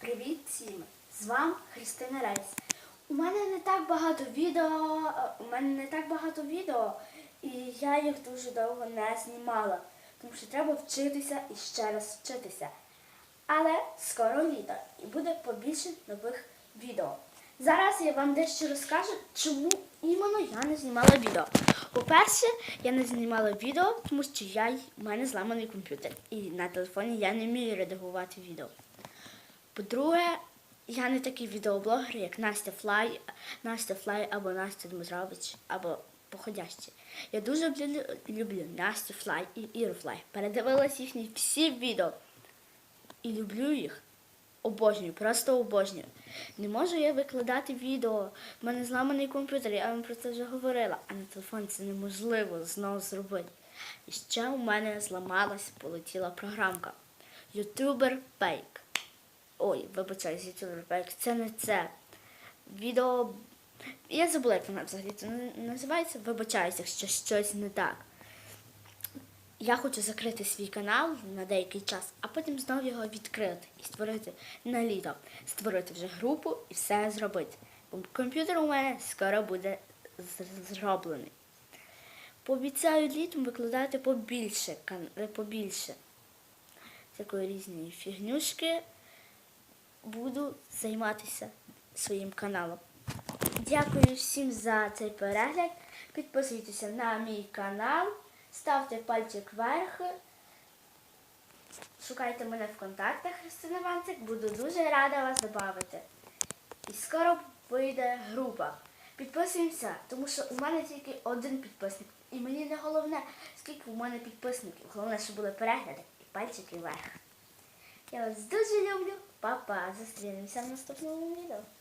Привіт всім! З вами Христина Рейс. У мене не так багато відео, е, у мене не так багато відео, і я їх дуже довго не знімала, тому що треба вчитися і ще раз вчитися. Але скоро літо і буде побільше нових відео. Зараз я вам дещо розкажу, чому іменно я не знімала відео. По-перше, я не знімала відео, тому що я, у мене зламаний комп'ютер. І на телефоні я не вмію редагувати відео. По-друге, я не такий відеоблогер, як Настя Флай, Настя Флай або Настя Дмитрович, або походящі. Я дуже люблю, люблю Настю Флай і Іру Флай. Передивилась їхні всі відео. І люблю їх. Обожнюю, просто обожнюю. Не можу я викладати відео. В мене зламаний комп'ютер, я вам про це вже говорила, а на телефон це неможливо знову зробити. І ще у мене зламалась, полетіла програмка. Ютубер Пейк. Ой, вибачаюсь, ютубер Пейк. Це не це. Відео. Я забула, як вона взагалі це називається. Вибачаюсь, якщо щось не так. Я хочу закрити свій канал на деякий час, а потім знову його відкрити і створити на літо. Створити вже групу і все зробити. Бо комп'ютер у мене скоро буде зроблений. Пообіцяю літом викладати побільше, побільше такої різної фігнюшки. Буду займатися своїм каналом. Дякую всім за цей перегляд. Підписуйтеся на мій канал, ставте пальчик вверх. Шукайте мене в контактах Христина Ванцик. Буду дуже рада вас додати. І скоро вийде група. Підписуємося, тому що у мене тільки один підписник. І мені не головне, скільки у мене підписників. Головне, щоб були перегляди і пальчики вверх. Я вас дуже люблю. Па-па. Зустрінемося в наступному відео.